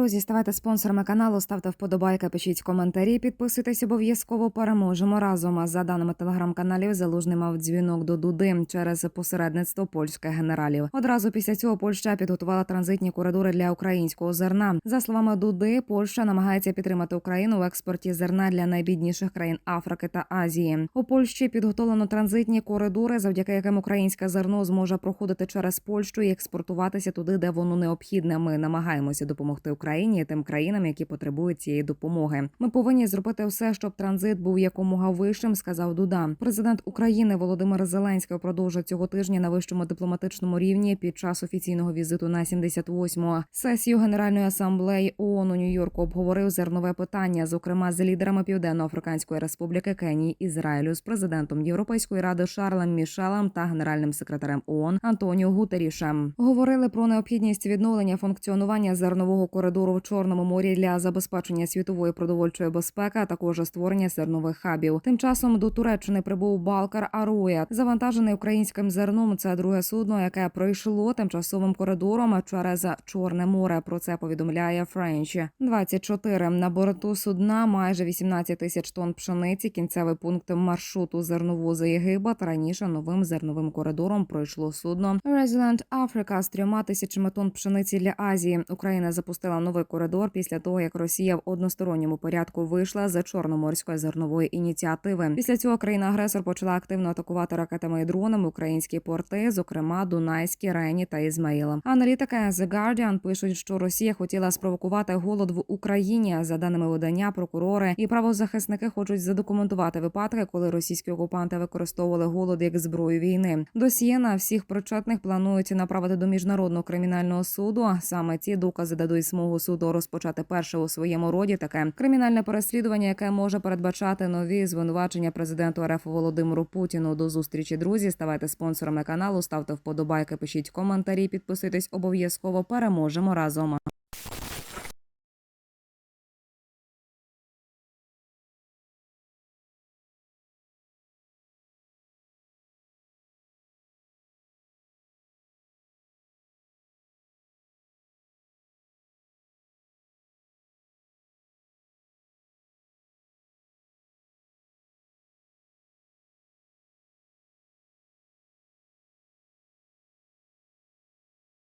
друзі, ставайте спонсорами каналу, ставте вподобайки, пишіть коментарі, підписуйтесь обов'язково. Переможемо разом. А За даними телеграм-каналів, залужний мав дзвінок до Дуди через посередництво польських генералів. Одразу після цього Польща підготувала транзитні коридори для українського зерна. За словами Дуди, Польща намагається підтримати Україну в експорті зерна для найбідніших країн Африки та Азії. У Польщі підготовлено транзитні коридори, завдяки яким українське зерно зможе проходити через Польщу і експортуватися туди, де воно необхідне. Ми намагаємося допомогти Україні і тим країнам, які потребують цієї допомоги. Ми повинні зробити все, щоб транзит був якомога вищим, сказав Дуда. Президент України Володимир Зеленський впродовж цього тижня на вищому дипломатичному рівні під час офіційного візиту на 78-му сесію Генеральної асамблеї ООН у Нью-Йорку обговорив зернове питання, зокрема з лідерами Південно-Африканської Республіки Кенії, Ізраїлю, з президентом Європейської ради Шарлем Мішелем та генеральним секретарем ООН Антоніо Гутерішем. Говорили про необхідність відновлення функціонування зернового коридору в Чорному морі для забезпечення світової продовольчої безпеки, а також створення зернових хабів. Тим часом до Туреччини прибув Балкар Аруя, завантажений українським зерном. Це друге судно, яке пройшло тимчасовим коридором через Чорне море. Про це повідомляє Френч. 24. на борту судна майже 18 тисяч тонн пшениці. Кінцевий пункт маршруту зерновозу Єгипет. Раніше новим зерновим коридором пройшло судно Resilient Africa з трьома тисячами тонн пшениці для Азії. Україна запустила новий коридор після того, як Росія в односторонньому порядку вийшла з чорноморської зернової ініціативи. Після цього країна-агресор почала активно атакувати ракетами і дронами українські порти, зокрема Дунайські, Рені та Ізмаїл. Аналітики The Guardian пишуть, що Росія хотіла спровокувати голод в Україні. За даними видання, прокурори і правозахисники хочуть задокументувати випадки, коли російські окупанти використовували голод як зброю війни. Досьє на всіх причетних планують направити до міжнародного кримінального суду. Саме ці докази дадуть змогу суду розпочати перше у своєму роді таке кримінальне переслідування, яке може передбачати нові звинувачення президенту РФ Володимиру Путіну. До зустрічі, друзі. Ставайте спонсорами каналу, ставте вподобайки, пишіть коментарі, підписуйтесь обов'язково. Переможемо разом.